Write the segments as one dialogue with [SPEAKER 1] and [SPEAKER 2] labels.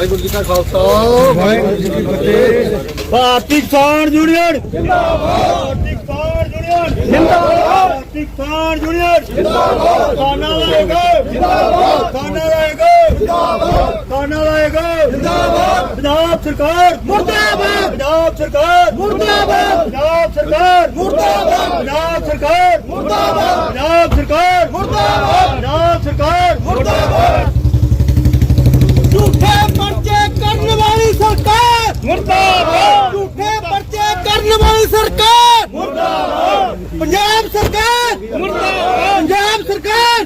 [SPEAKER 1] ਵਾਹਿਗੁਰੂ ਜੀ ਕਾ ਖਾਲਸਾ। ਵਾਹਿਗੁਰੂ ਜੀ ਕੀ ਫਤਿਹ
[SPEAKER 2] ਭਾਰਤੀ ਕਿਸਾਨ ਯੂਨੀਅਨ। ਜਿੰਦਾਬਾਦ ਭਾਰਤੀ ਕਿਸਾਨ ਯੂਨੀਅਨ। ਜਿੰਦਾਬਾਦ ਭਾਰਤੀ ਕਿਸਾਨ ਯੂਨੀਅਨ। ਜਿੰਦਾਬਾਦ ਕਿਸਾਨਾਂ ਦਾ ਏਕ ਜਿੰਦਾਬਾਦ ਕਿਸਾਨਾਂ ਦਾ ਏਕ ਜਿੰਦਾਬਾਦ ਕਿਸਾਨਾਂ ਦਾ ਏਕ ਜਿੰਦਾਬਾਦ ਪੰਜਾਬ ਸਰਕਾਰ। ਮੁਰਦਾਬਾਦ। ਪੰਜਾਬ ਸਰਕਾਰ। ਮੁਰਦਾਬਾਦ। ਪੰਜਾਬ ਸਰਕਾਰ। ਮੁਰਦਾਬਾਦ। ਪੰਜਾਬ ਸਰਕਾਰ ਮੁਰਦਾਬਾਦ ਪੰਜਾਬ ਸਰਕਾਰ ਮੁਰਦਾਬਾਦ ਪੰਜਾਬ ਸਰਕਾਰ ਮੁਰਦਾਬਾਦ
[SPEAKER 3] ਝੂਠੇ ਪਰਚੇ ਕਰਨ ਵਾਲੀ ਸਰਕਾਰ
[SPEAKER 2] ਮੁਰਦਾਬਾਦ
[SPEAKER 3] ਝੂਠੇ ਪਰਚੇ ਕਰਨ ਵਾਲੀ ਸਰਕਾਰ ਮੁਰਦਾਬਾਦ ਪੰਜਾਬ ਸਰਕਾਰ ਮੁਰਦਾਬਾਦ ਪੰਜਾਬ ਸਰਕਾਰ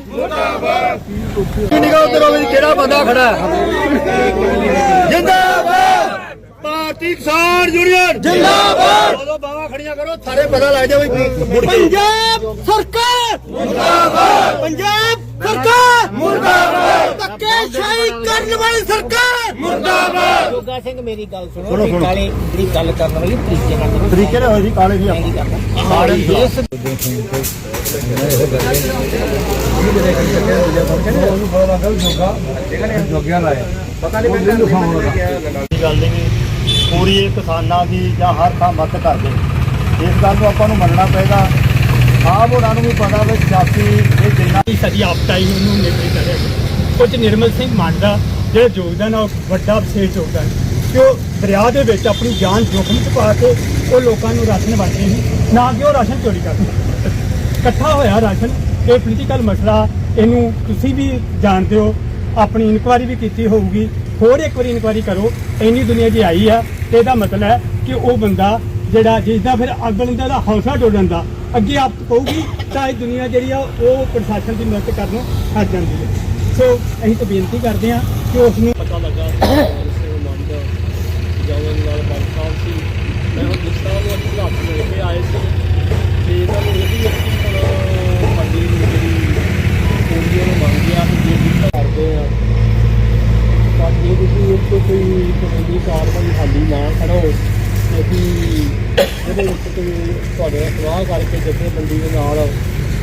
[SPEAKER 2] ਨਿਗਾਹ ਕਿਹੜਾ ਬੰਦਾ ਖੜਾ? ਹੈ ਜਿੰਦਾਬਾਦ! ਭਾਰਤੀ ਕਿਸਾਨ ਯੂਨੀਅਨ! ਜਿੰਦਾਬਾਦ! ਉਦੋਂ ਬਾਵਾ ਖੜੀਆਂ ਕਰੋ ਸਾਰੇ ਪਤਾ ਲੱਗ ਜਾਵੇ
[SPEAKER 3] ਪੰਜਾਬ ਸਰਕਾਰ! ਪੰਜਾਬ ਸਰਕਾਰ! ਮੁਰਦਾਬਾਦ! ਧੱਕੇ ਸ਼ਾਹੀ ਕਰਨ ਵਾਲੀ ਸਰਕਾਰ! ਮੁਰਦਾਬਾਦ!
[SPEAKER 4] ਜੋਗਾ ਸਿੰਘ ਮੇਰੀ ਗੱਲ ਸੁਣੋ ਇਹ ਕਾਲੇ ਜਿਹੜੀ ਗੱਲ ਕਰਨ ਵਾਲੀ ਤਰੀਕੇ ਨਾਲ ਕਰੋ।
[SPEAKER 2] ਤਰੀਕੇ ਨਾਲ ਹੋਈ ਸੀ ਕਾਲੇ ਦੀ
[SPEAKER 4] ਚੰਗੀ ਗੱਲ ਹੈ। ਮਾੜੇ ਇਸ
[SPEAKER 2] ਗੱਲ ਨਹੀਂ ਪੂਰੀ ਇਹ ਕਿਸਾਨਾਂ ਦੀ ਜਾਂ ਹਰ ਥਾਂ ਮਦਦ ਕਰਦੇ। ਇਸ ਗੱਲ ਨੂੰ ਆਪਾਂ ਨੂੰ ਮੰਨਣਾ ਪਏਗਾ। ਆਪ ਉਹਨਾਂ ਨੂੰ ਵੀ ਪਤਾ ਵੀ ਸਿਆਸੀ ਇਹ ਜਿੰਨਾ
[SPEAKER 5] ਦੀ ਸਾਡੀ ਆਪਟਾਈ ਉਹਨੂੰ ਨਿਰਮਲ ਕਰਿਆ ਕੁਝ ਨਿਰਮਲ ਸਿੰਘ ਮਾਂਡਾ, ਜਿਹੜਾ ਯੋਗਦਾਨ ਆ, ਉਹ ਵੱਡਾ ਵਿਸ਼ੇਸ਼ ਯੋਗਦਾਨ। ਕਿ ਉਹ ਦਰਿਆ ਦੇ ਵਿੱਚ ਆਪਣੀ ਜਾਨ ਜੋਖਮ 'ਚ ਪਾ ਕੇ ਉਹ ਲੋਕਾਂ ਨੂੰ ਰਾਸ਼ਨ ਵੰਡਦੇ ਸੀ ਨਾ ਕਿ ਉਹ ਰਾਸ਼ਨ ਚੋਰੀ ਕਰਦੇ ਇਕੱਠਾ ਹੋਇਆ ਰਾਸ਼ਨ, ਇਹ ਪੋਲੀਟੀਕਲ ਮਸਲਾ, ਇਹਨੂੰ ਤੁਸੀਂ ਵੀ ਜਾਣਦੇ ਹੋ, ਆਪਣੀ ਇਨਕੁਆਰੀ ਵੀ ਕੀਤੀ ਹੋਊਗੀ। ਹੋਰ ਇੱਕ ਵਾਰੀ ਇਨਕੁਆਰੀ ਕਰੋ, ਇੰਨੀ ਦੁਨੀਆ ਦੀ ਆਈ ਆ, ਤੇ ਇਹਦਾ ਮਤਲਬ ਹੈ ਕਿ ਉਹ ਬੰਦਾ ਜਿਹੜਾ ਜਿਸ ਦਾ ਫਿਰ ਅਗਲ ਦਾ ਹੌਸਲਾ ਟੁੱਟਣ ਦਾ। ਅੱਗੇ ਆਪ ਕਹੂਗੀ, ਤਾਂ ਇਹ ਦੁਨੀਆ ਜਿਹੜੀ ਆ, ਉਹ ਪ੍ਰਸ਼ਾਸਨ ਦੀ ਮਦਦ ਕਰਨ ਹਟ ਜਾਂਦੀ ਹੈ। ਸੋ ਅਸੀਂ ਤਾਂ ਬੇਨਤੀ ਕਰਦੇ ਹਾਂ ਕਿ ਉਸ ਨੂੰ
[SPEAKER 6] ਪਤਾ ਲੱਗਾ ਜਵਨ ਨਾਲ ਬੰਸਾਂ ਸੀ। ਮੈਂ ਉਹ ਜਿਸ ਨੂੰ ਆਪਣੇ ਹੱਥ ਮਿਲ ਕੇ ਆਏ ਸੀ। ਤੇ ਇਹਨਾਂ ਨੂੰ ਇਹ ਵੀ ਅਸੀਂ ਹੁਣ ਸਾਡੀ ਜਿਹੜੀ ਕੁੜੀਆਂ ਨੂੰ ਮੰਗ ਗਿਆ ਕਿ ਜੇ ਵੀ ਕਰਦੇ ਆ ਤਾਂ ਜੇ ਤੁਸੀਂ ਇਹ ਤੋਂ ਕੋਈ ਕਾਨੂੰਨੀ ਕਾਰਵਾਈ ਹਾਲੀ ਨਾ ਕਰੋ ਤੇ ਅਸੀਂ ਵਿੱਚ ਕੋਈ ਤੁਹਾਡੇ ਨਾਲ ਸਲਾਹ ਕਰਕੇ ਜਥੇਬੰਦੀ ਦੇ ਨਾਲ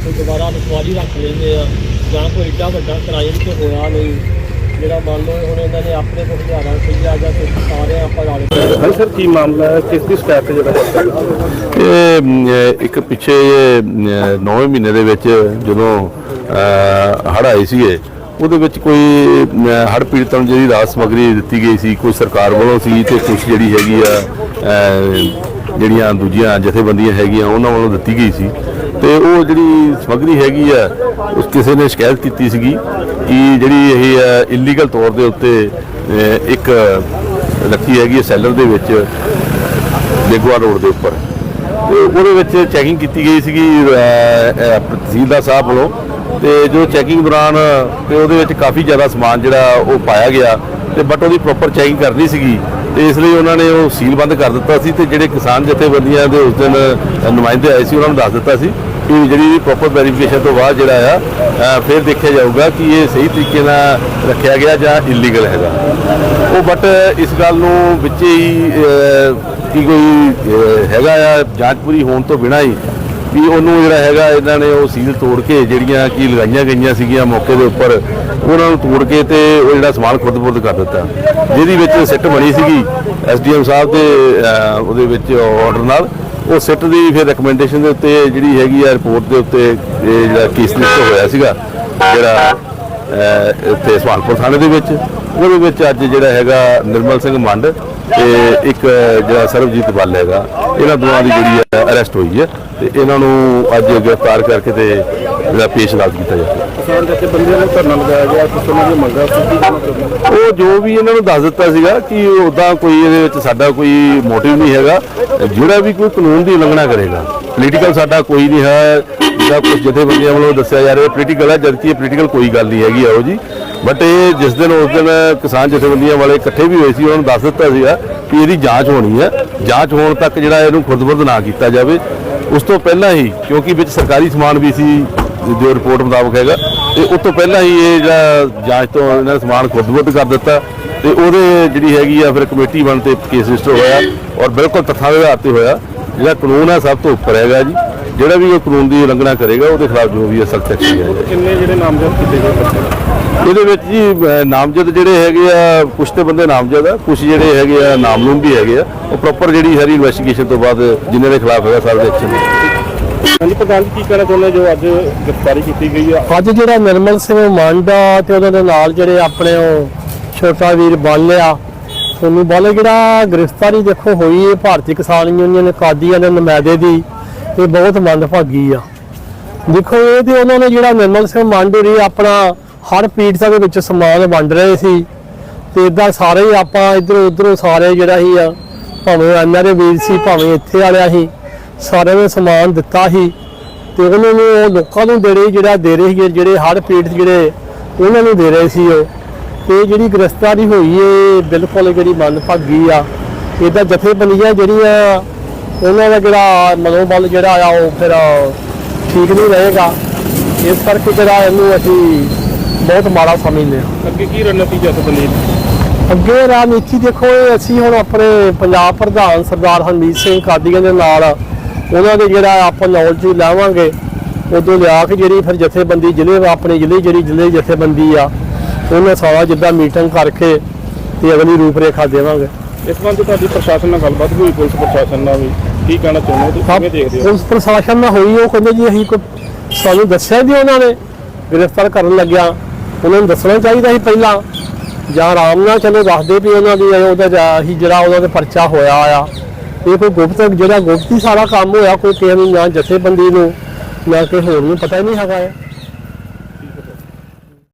[SPEAKER 6] ਕੋਈ ਦੁਬਾਰਾ ਵਿਸ਼ਵਾਲੀ ਰੱਖ ਲੈਂਦੇ ਆ ਜਾਂ ਕੋਈ ਏਡਾ ਵੱਡਾ ਕ੍ਰਾਈਮ ਤੇ ਹੋਇਆ ਨਹੀਂ ਜਿਹੜਾ ਮੰਨ ਲਓ ਹੁਣ ਇਹਨਾਂ ਨੇ ਆਪਣੇ ਕੋਲ ਹਜ਼ਾਰਾਂ ਰੁਪਈਆ ਜਾਂ ਕੁਝ ਸਾਰੇ ਆਪਾਂ ਰਲ ਕੇ
[SPEAKER 7] ਹਾਂ ਸਰ ਕੀ ਮਾਮਲਾ ਹੈ? ਕਿਸ ਦੀ ਸ਼ਿਕਾਇਤ ਤੇ ਜਿਹੜਾ ਇਹ ਇੱਕ ਪਿੱਛੇ 9 ਮਹੀਨੇ ਦੇ ਵਿੱਚ ਜਦੋਂ ਹੜ ਆਏ ਸੀਗੇ ਉਹਦੇ ਵਿੱਚ ਕੋਈ ਹੜ ਪੀੜਤਾਂ ਨੂੰ ਜਿਹੜੀ ਰਾਹਤ ਸਮੱਗਰੀ ਦਿੱਤੀ ਗਈ ਸੀ ਕੋਈ ਸਰਕਾਰ ਵੱਲੋਂ ਸੀ ਤੇ ਕੁਝ ਜਿਹੜੀ ਹੈਗੀ ਆ ਜਿਹੜੀਆਂ ਦੂਜੀਆਂ ਜਥੇਬੰਦੀਆਂ ਹੈਗੀਆਂ, ਉਹਨਾਂ ਵੱਲੋਂ ਦਿੱਤੀ ਗਈ ਸੀ। ਤੇ ਉਹ ਜਿਹੜੀ ਸਮੱਗਰੀ ਹੈਗੀ ਆ, ਉਸ ਕਿਸੇ ਨੇ ਸ਼ਿਕਾਇਤ ਕੀਤੀ ਸੀਗੀ ਕਿ ਜਿਹੜੀ ਇਹ ਇਲੀਗਲ ਤੌਰ ਦੇ ਉੱਤੇ ਇੱਕ ਰੱਖੀ ਹੈਗੀ ਹੈ ਸੈਲਰ ਦੇ ਵਿੱਚ ਬੇਗਵਾ ਰੋਡ ਦੇ ਉੱਪਰ। ਤੇ ਉਹਦੇ ਵਿੱਚ ਚੈਕਿੰਗ ਕੀਤੀ ਗਈ ਸੀਗੀ ਤਹਿਸੀਲਦਾਰ ਸਾਹਿਬ ਵੱਲੋਂ। ਤੇ ਜੋ ਚੈਕਿੰਗ ਦੌਰਾਨ, ਤੇ ਉਹਦੇ ਵਿੱਚ ਕਾਫੀ ਜ਼ਿਆਦਾ ਸਮਾਨ ਜਿਹੜਾ ਉਹ ਪਾਇਆ ਗਿਆ। ਤੇ ਬਟ ਉਹਦੀ ਪ੍ਰੋਪਰ ਚੈਕਿੰਗ ਕਰਨੀ ਸੀਗੀ। ਇਸ ਲਈ ਉਹਨਾਂ ਨੇ ਉਹ ਸੀਲ ਬੰਦ ਕਰ ਦਿੱਤਾ ਸੀ ਤੇ ਜਿਹੜੇ ਕਿਸਾਨ ਜਥੇਬੰਦੀਆਂ ਦੇ ਉਸ ਦਿਨ ਨੁਮਾਇੰਦੇ ਆਏ ਸੀ, ਉਹਨਾਂ ਨੂੰ ਦੱਸ ਦਿੱਤਾ ਸੀ ਕਿ ਜਿਹੜੀ ਪ੍ਰੋਪਰ ਵੈਰੀਫਿਕੇਸ਼ਨ ਤੋਂ ਬਾਅਦ ਜਿਹੜਾ ਆ ਫਿਰ ਦੇਖਿਆ ਜਾਊਗਾ ਕਿ ਇਹ ਸਹੀ ਤਰੀਕੇ ਨਾਲ ਰੱਖਿਆ ਗਿਆ ਜਾਂ ਇਲੀਗਲ ਹੈਗਾ। ਉਹ ਬਟ ਇਸ ਗੱਲ ਨੂੰ ਵਿੱਚ ਹੀ ਕੀ ਕੋਈ ਹੈਗਾ ਆ, ਜਾਂਚ ਪੂਰੀ ਹੋਣ ਤੋਂ ਬਿਨਾਂ ਹੀ ਵੀ ਉਹਨੂੰ ਜਿਹੜਾ ਹੈਗਾ, ਇਹਨਾਂ ਨੇ ਉਹ ਸੀਲ ਤੋੜ ਕੇ ਜਿਹੜੀਆਂ ਕੀ ਲਗਾਈਆਂ ਗਈਆਂ ਸੀਗੀਆਂ ਮੌਕੇ ਦੇ ਉੱਪਰ, ਉਹਨਾਂ ਨੂੰ ਤੋੜ ਕੇ ਤੇ ਉਹ ਜਿਹੜਾ ਸਮਾਨ ਖੁਦ-ਬੁੱਧ ਕਰ ਦਿੱਤਾ। ਜਿਹਦੀ ਵਿੱਚ ਸਿੱਟ ਬਣੀ ਸੀਗੀ ਐਸਡੀਐਮ ਸਾਹਿਬ ਦੇ ਉਹਦੇ ਵਿੱਚ ਆਰਡਰ ਨਾਲ। ਉਹ ਸਿੱਟ ਦੀ ਫਿਰ ਰეკਮੈਂਡੇਸ਼ਨ ਦੇ ਉੱਤੇ ਜਿਹੜੀ ਹੈਗੀ ਆ ਰਿਪੋਰਟ ਦੇ ਉੱਤੇ ਇਹ ਜਿਹੜਾ ਕੇਸ ਲਿਖਤ ਹੋਇਆ ਸੀਗਾ, ਜਿਹੜਾ ਇੱਥੇ ਸਵਾਲਪੁਰ ਥਾਣੇ ਦੇ ਵਿੱਚ। ਉਹਦੇ ਵਿੱਚ ਅੱਜ ਜਿਹੜਾ ਹੈਗਾ ਨਿਰਮਲ ਸਿੰਘ ਮੰਡ ਤੇ ਇੱਕ ਜਿਹੜਾ ਸਰਬਜੀਤ ਬੱਲ ਹੈਗਾ ਇਹਨਾਂ ਦੋਵਾਂ ਦੀ ਜਿਹੜੀ ਹੈ ਅਰੈਸਟ ਹੋਈ ਹੈ ਤੇ ਇਹਨਾਂ ਨੂੰ ਅੱਜ ਗ੍ਰਿਫਤਾਰ ਕਰਕੇ ਤੇ ਜਿਹੜਾ ਪੇਸ਼ ਅਦਾਲਤ ਕੀਤਾ ਜਾਵੇ
[SPEAKER 1] ਕਿਸਾਨ ਜੱਥੇ ਬੰਦੇ ਨੂੰ ਧਰਨਾ ਲਗਾਇਆ ਗਿਆ ਕਿਸ ਤਰ੍ਹਾਂ ਦੀ ਮੰਗਾ ਸੀ ਕੀ ਕਹਿਣਾ ਚਾਹੁੰਦੇ
[SPEAKER 7] ਉਹ ਜੋ ਵੀ ਇਹਨਾਂ ਨੂੰ ਦੱਸ ਦਿੱਤਾ ਸੀਗਾ ਕਿ ਉਦਾਂ ਕੋਈ ਇਹਦੇ ਵਿੱਚ ਸਾਡਾ ਕੋਈ ਮੋਟਿਵ ਨਹੀਂ ਹੈਗਾ ਜਿਹੜਾ ਵੀ ਕੋਈ ਕਾਨੂੰਨ ਦੀ ਉਲੰਘਣਾ ਕਰੇਗਾ ਪੋਲੀਟੀਕਲ ਸਾਡਾ ਕੋਈ ਨਹੀਂ ਹੈ ਜਿਹੜਾ ਕੁਝ ਜਥੇਬੰਦੀਆਂ ਵੱਲੋਂ ਦੱਸਿਆ ਜਾ ਰਿਹਾ ਪੋਲੀਟੀਕਲ ਹੈ ਜਦਕਿ ਇਹ ਪੋਲੀਟੀਕਲ ਕੋਈ ਗੱਲ ਨਹੀਂ ਹੈਗੀ ਇਹੋ ਜੀ। ਬਟ ਇਹ ਜਿਸ ਦਿਨ, ਉਸ ਦਿਨ ਕਿਸਾਨ ਜਥੇਬੰਦੀਆਂ ਵਾਲੇ ਇਕੱਠੇ ਵੀ ਹੋਏ ਸੀ, ਉਹਨਾਂ ਨੂੰ ਦੱਸ ਦਿੱਤਾ ਸੀਗਾ ਕਿ ਇਹਦੀ ਜਾਂਚ ਹੋਣੀ ਹੈ। ਜਾਂਚ ਹੋਣ ਤੱਕ ਜਿਹੜਾ ਇਹਨੂੰ ਖੁਰਦਬੁਰਦ ਨਾ ਕੀਤਾ ਜਾਵੇ। ਉਸ ਤੋਂ ਪਹਿਲਾਂ ਹੀ, ਕਿਉਂਕਿ ਵਿੱਚ ਸਰਕਾਰੀ ਸਮਾਨ ਵੀ ਸੀ, ਜੋ ਰਿਪੋਰਟ ਮੁਤਾਬਕ ਹੈਗਾ, ਤੇ ਉਸ ਤੋਂ ਪਹਿਲਾਂ ਹੀ ਇਹ ਜਿਹੜਾ ਜਾਂਚ ਤੋਂ ਇਹਨਾਂ ਨੇ ਸਮਾਨ ਖੁਰਦਬੁਰਦ ਕਰ ਦਿੱਤਾ। ਤੇ ਉਹਦੇ ਜਿਹੜੀ ਹੈਗੀ ਆ, ਫਿਰ ਕਮੇਟੀ ਬਣ ਤੇ ਕੇਸ ਰਜਿਸਟਰ ਹੋਇਆ ਔਰ ਬਿਲਕੁਲ ਤੱਥਾਂ ਦੇ ਆਧਾਰ ਤੇ ਹੋਇਆ। ਜਿਹੜਾ ਕਾਨੂੰਨ ਹੈ, ਸਭ ਤੋਂ ਉੱਪਰ ਹੈਗਾ ਜੀ। ਜਿਹੜਾ ਵੀ ਉਹ ਕਾਨੂੰਨ ਦੀ ਉਲੰਘਣਾ ਕਰੇਗਾ, ਉਹਦੇ ਖਿਲਾਫ ਜੋ ਵੀ ਹੈ, ਸਖਤ ਐਕਸ਼ਨ ਲਿਆ
[SPEAKER 1] ਕਿੰਨੇ ਜਿਹੜੇ ਨਾਮਜ਼ਦ ਕੀਤੇ ਗਏ
[SPEAKER 7] ਇਹਦੇ ਵਿੱਚ ਜੀ ਨਾਮਜ਼ਦ ਜਿਹੜੇ ਹੈਗੇ ਆ ਕੁਝ ਤੇ ਬੰਦੇ ਨਾਮਜ਼ਦ ਆ ਕੁਝ ਜਿਹੜੇ ਹੈਗੇ ਆ ਨਾਮਲੂਮ ਵੀ ਹੈਗੇ ਆ। ਉਹ ਪ੍ਰੋਪਰ ਜਿਹੜੀ ਸਾਰੀ ਇਨਵੈਸਟੀਗੇਸ਼ਨ ਤੋਂ ਬਾਅਦ ਜਿਨ੍ਹਾਂ ਦੇ ਖਿਲਾਫ ਹੈਗਾ ਸਾਰੇ ਦੇ ਐਕਸ਼ਨ
[SPEAKER 1] ਹਾਂਜੀ ਪ੍ਰਧਾਨ ਜੀ ਕੀ ਕਹਿਣਾ ਚਾਹੁੰਦੇ ਜੋ ਅੱਜ ਗ੍ਰਿਫਤਾਰੀ ਕੀਤੀ ਗਈ ਆ?
[SPEAKER 8] ਅੱਜ ਜਿਹੜਾ ਨਿਰਮਲ ਸਿੰਘ ਮੰਡਾ ਤੇ ਉਹਨਾਂ ਦੇ ਨਾਲ ਜਿਹੜੇ ਆਪਣੇ ਉਹ ਛੋਟਾ ਵੀਰ ਬਣ ਲਿਆ ਉਹਨੂੰ ਬਾਲੇ ਜਿਹੜਾ ਗ੍ਰਿਫਤਾਰੀ ਦੇਖੋ ਹੋਈ ਹੈ ਭਾਰਤੀ ਕਿਸਾਨ ਯੂਨੀਅਨ ਕਾਦੀਆਂ ਦੇ ਨੁਮਾਇੰਦੇ ਦੀ ਇਹ ਬਹੁਤ ਮੰਦਭਾਗੀ ਆ। ਦੇਖੋ ਇਹ ਤੇ ਉਹਨਾਂ ਨੇ ਜਿਹੜਾ ਨਿਰਮਲ ਸਿੰਘ ਮੰਡੂਰੀ ਆਪਣਾ ਹਰ ਪੀੜਤਾਂ ਦੇ ਵਿੱਚ ਸਮਾਨ ਵੰਡ ਰਹੇ ਸੀ ਤੇ ਇਦਾਂ ਸਾਰੇ ਹੀ ਆਪਾਂ ਇਧਰੋਂ ਉਧਰੋਂ ਸਾਰੇ ਜਿਹੜਾ ਹੀ ਆ, ਭਾਵੇਂ ਐਨਆਰਏ ਵੀਰ ਸੀ, ਭਾਵੇਂ ਇੱਥੇ ਵਾਲਿਆ ਸੀ, ਸਾਰਿਆਂ ਨੇ ਸਮਾਨ ਦਿੱਤਾ ਸੀ ਤੇ ਉਹਨਾਂ ਨੂੰ ਉਹ ਲੋਕਾਂ ਨੂੰ ਦੇ ਰਹੇ ਜਿਹੜਾ ਦੇ ਰਹੇ ਸੀ ਜਿਹੜੇ ਹੜ ਪੀੜਤ ਜਿਹੜੇ ਉਹਨਾਂ ਨੂੰ ਦੇ ਰਹੇ ਸੀ ਉਹ। ਤੇ ਜਿਹੜੀ ਗ੍ਰਿਫਤਾਰੀ ਹੋਈ ਏ, ਬਿਲਕੁਲ ਜਿਹੜੀ ਮਨ ਭਾਗੀ ਆ ਇਹਦਾ ਜਥੇਬੰਦੀਆਂ ਜਿਹੜੀਆਂ ਉਹਨਾਂ ਦਾ ਜਿਹੜਾ ਮਨੋਬਲ ਜਿਹੜਾ ਆ, ਉਹ ਫਿਰ ਠੀਕ ਨਹੀਂ ਰਹੇਗਾ। ਇਸ ਕਰਕੇ ਜਿਹੜਾ ਇਹਨੂੰ ਅਸੀਂ ਬਹੁਤ ਮਾੜਾ ਸਮਝਦੇ ਹਾਂ
[SPEAKER 1] ਅੱਗੇ ਕੀ ਰਣਨੀਤੀ ਜਥੇਬੰਦੀ
[SPEAKER 8] ਅੱਗੇ ਰਾਜਨੀਤੀ ਦੇਖੋ ਇਹ ਅਸੀਂ ਹੁਣ ਆਪਣੇ ਪੰਜਾਬ ਪ੍ਰਧਾਨ ਸਰਦਾਰ ਹਰਮੀਤ ਸਿੰਘ ਕਾਦੀਆਂ ਦੇ ਨਾਲ ਉਹਨਾਂ ਦੇ ਜਿਹੜਾ ਆਪਾਂ ਨੌਲੇਜ ਲਾਵਾਂਗੇ ਉਦੋਂ ਲਿਆ ਕੇ ਜਿਹੜੀ ਫਿਰ ਜਥੇਬੰਦੀ ਜ਼ਿਲ੍ਹੇ ਆਪਣੇ ਜ਼ਿਲ੍ਹੇ ਜਿਹੜੀ ਜ਼ਿਲ੍ਹੇ ਜਥੇਬੰਦੀ ਆ ਉਹਨਾਂ ਸਾਰਾ ਜਿੱਦਾਂ ਮੀਟਿੰਗ ਕਰਕੇ ਤੇ ਅਗਲੀ ਰੂਪਰੇਖਾ ਦੇਵਾਂਗੇ।
[SPEAKER 1] ਇਸ ਵਿੱਚ ਤੁਹਾਡੀ ਪ੍ਰਸ਼ਾਸਨ ਨਾਲ ਗੱਲਬਾਤ ਹੋਈ ਪੁਲਿਸ ਪ੍ਰਸ਼ਾਸਨ ਨਾਲ ਵੀ? ਕੀ ਕਹਿਣਾ ਚਾਹੁੰਦੇ ਹੋ ਤੁਸੀਂ? ਦੇਖਦੇ ਹੋ?
[SPEAKER 8] ਪੁਲਿਸ ਪ੍ਰਸ਼ਾਸਨ ਨਾਲ ਹੋਈ ਉਹ ਕਹਿੰਦੇ ਜੀ ਅਸੀਂ ਕੋਈ ਸਾਨੂੰ ਦੱਸਿਆ ਨਹੀਂ ਉਹਨਾਂ ਨੇ ਗ੍ਰਿਫਤਾਰ ਕਰਨ ਲੱਗਿਆ। ਉਹਨਾਂ ਨੂੰ ਦੱਸਣਾ ਚਾਹੀਦਾ ਸੀ ਪਹਿਲਾਂ। ਜਾਂ ਆਰਾਮ ਨਾਲ ਚਲੋ ਦੱਸਦੇ ਵੀ ਉਹਨਾਂ ਦੀ ਉਹਦਾ ਹੀ ਜਿਹੜਾ ਉਹਨਾਂ ਦੇ ਪਰਚਾ ਹੋਇਆ ਆ। ਇਹ ਕੋਈ ਗੁਪਤ, ਜਿਹੜਾ ਗੁਪਤੀ ਸਾਰਾ ਕੰਮ ਹੋਇਆ, ਕੋਈ ਕਿਸੇ ਨੂੰ ਨਾ ਜਥੇਬੰਦੀ ਨੂੰ ਨਾ ਕਿਸੇ ਹੋਰ ਨੂੰ ਪਤਾ ਹੀ ਨਹੀਂ ਹੈਗਾ ਇਹ।